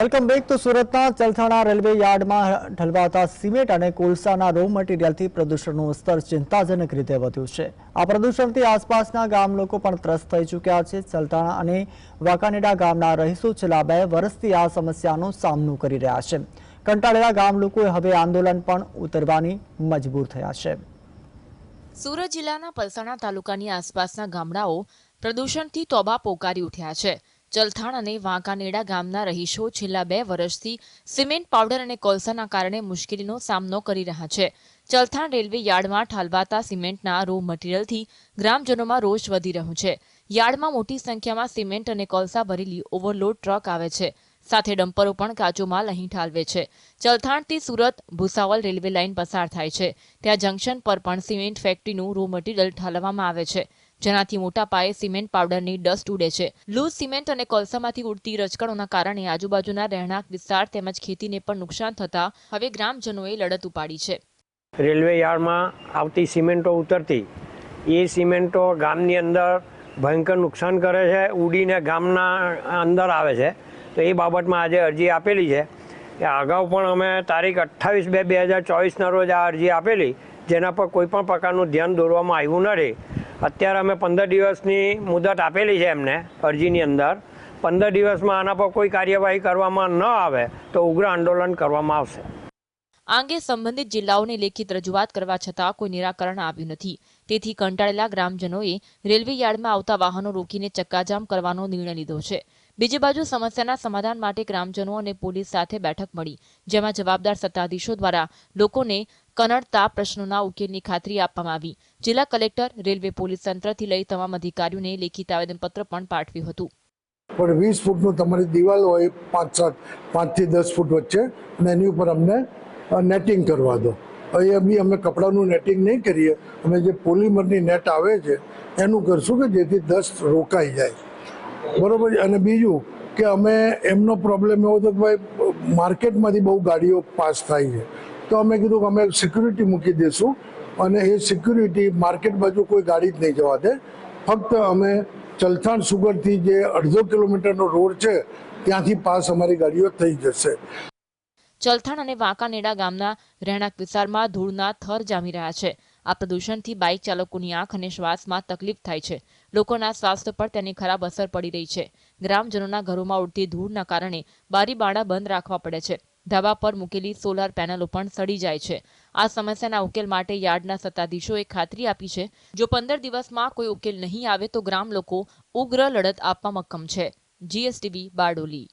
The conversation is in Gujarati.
વેલકમ બેક તો સુરતના ચલથાણા રેલવે યાર્ડમાં ઢલવાતા સિમેન્ટ અને કોલસાના રો મટીરિયલથી પ્રદૂષણનું સ્તર ચિંતાજનક રીતે વધ્યું છે. આ પ્રદૂષણથી આસપાસના ગામ લોકો પણ ત્રસ્ત થઈ ચૂક્યા છે. ચલથાણા અને વાંકાનેડા ગામના રહીશો છેલ્લા બે વર્ષથી આ સમસ્યાનો સામનો કરી રહ્યા છે. કંટાળેલા ગામ લોકોએ હવે આંદોલન પણ ઉતરવાની મજબૂર થયા છે. સુરત જિલ્લાના પલસાણા તાલુકાની આસપાસના ગામડાઓ પ્રદૂષણથી તોબા પોકારી ઉઠ્યા છે. ચલથાણ અને વાંકાનેડા ગામના રહીશો છેલ્લા બે વર્ષથી સિમેન્ટ પાવડર અને કોલસાના કારણે મુશ્કેલીનો સામનો કરી રહ્યા છે. ચલથાણ રેલવે યાર્ડમાં ઠાલવાતા સિમેન્ટના રો મટીરિયલથી ગ્રામજનોમાં રોષ વધી રહ્યો છે. યાર્ડમાં મોટી સંખ્યામાં સિમેન્ટ અને કોલસા ભરેલી ઓવરલોડ ટ્રક આવે છે. સાથે ડમ્પરો પણ કાચો માલ અહીં ઠાલવે છે. ચલથાણથી સુરત ભુસાવલ રેલવે લાઇન પસાર થાય છે. ત્યાં જંકશન પર પણ સિમેન્ટ ફેક્ટરીનું રો મટીરિયલ ઠાલવવામાં આવે છે. જેનાથી મોટા પાયે સિમેન્ટ પાવડરની ડસ્ટ ઉડે છે. લૂઝ સિમેન્ટ અને કોલસામાંથી ઉડતી રજકણોના કારણે આજુબાજુના રહેણાંક વિસ્તાર તેમજ ખેતીને પણ નુકસાન થતા હવે ગ્રામજનોએ લડત ઉપાડી છે. રેલવે યાર્ડમાં આવતી સિમેન્ટો ઉતરતી, એ સિમેન્ટો ગામની અંદર ભયંકર નુકસાન કરે છે, ઉડીને ગામના અંદર આવે છે. તો એ બાબતમાં આજે અરજી આપેલી છે. કે અગાઉ પણ અમે તારીખ અઠ્ઠાવીસ બે બે હજાર ચોવીસના રોજ આ અરજી આપેલી, જેના પર કોઈ પણ પ્રકારનું ધ્યાન દોરવામાં આવ્યું નથી અત્યારે અમે પંદર દિવસની મુદત આપેલી છે એમને, અરજીની અંદર. પંદર દિવસમાં આના પર કોઈ કાર્યવાહી કરવામાં ન આવે તો ઉગ્ર આંદોલન કરવામાં આવશે. આ અંગે સંબંધિત જિલ્લાઓને લેખિત રજૂઆત કરવા છતાં કોઈ નિરાકરણ આવ્યું નથી. તેથી કંટાળેલા ગ્રામજનોએ રેલવે યાર્ડમાં આવતા વાહનો રોકીને ચક્કાજામ કરવાનો નિર્ણય લીધો છે. બીજી બાજુ સમસ્યાના સમાધાન માટે ગ્રામજનો અને પોલીસ સાથે બેઠક મળી, જેમાં જવાબદાર સત્તાધીશો દ્વારા લોકોને કનડતા પ્રશ્નોના ઉકેલની ખાતરી આપવામાં આવી. જિલ્લા કલેક્ટર, રેલવે પોલીસ તંત્રથી લઈ તમામ અધિકારીઓને લેખિત આવેદનપત્ર પણ પાઠવ્યું હતું. પણ વીસ ફૂટનું તમારી દિવાલ હોય, પાંચ સાત, પાંચથી દસ ફૂટ વચ્ચે, અને એની ઉપર અમને નેટિંગ કરવા દો. અહીંયા બી અમે કપડાનું નેટિંગ નહીં કરીએ. અમે જે પોલિમરની નેટ આવે છે, એનું કરશું કે જેથી દસ્ત રોકાઈ જાય. બરોબર અને બીજું કે અમે એમનો પ્રોબ્લેમ એવો હતો કે ભાઈ, માર્કેટમાંથી બહુ ગાડીઓ પાસ થાય છે. તો અમે કીધું કે અમે સિક્યુરિટી મૂકી દઈશું અને એ સિક્યુરિટી માર્કેટ બાજુ કોઈ ગાડી જ નહીં જવા દે. ફક્ત અમે ચલથાણ સુગરથી જે અડધો કિલોમીટરનો રોડ છે, ત્યાંથી પાસ અમારી ગાડીઓ થઈ જશે. ચલથાણ અને વાંકાનેડા ગામના રહેણાંક વિસ્તારમાં ધૂળના થર જામી રહ્યા છે. આ પ્રદૂષણથી બાઇક ચાલકોની આંખ અને શ્વાસમાં તકલીફ થાય છે. લોકોના સ્વાસ્થ્ય પર તેની ખરાબ અસર પડી રહી છે. ગ્રામજનોના ઘરોમાં ઉડતી ધૂળના કારણે બારી બારણા બંધ રાખવા પડે છે. ધાબા પર મૂકેલી સોલાર પેનલો પણ સડી જાય છે. આ સમસ્યાના ઉકેલ માટે યાર્ડના સત્તાધીશોએ ખાતરી આપી છે, જો પંદર દિવસમાં કોઈ ઉકેલ નહીં આવે તો ગ્રામ લોકો ઉગ્ર લડત આપવા મક્કમ છે. જીએસટીવી બારડોલી.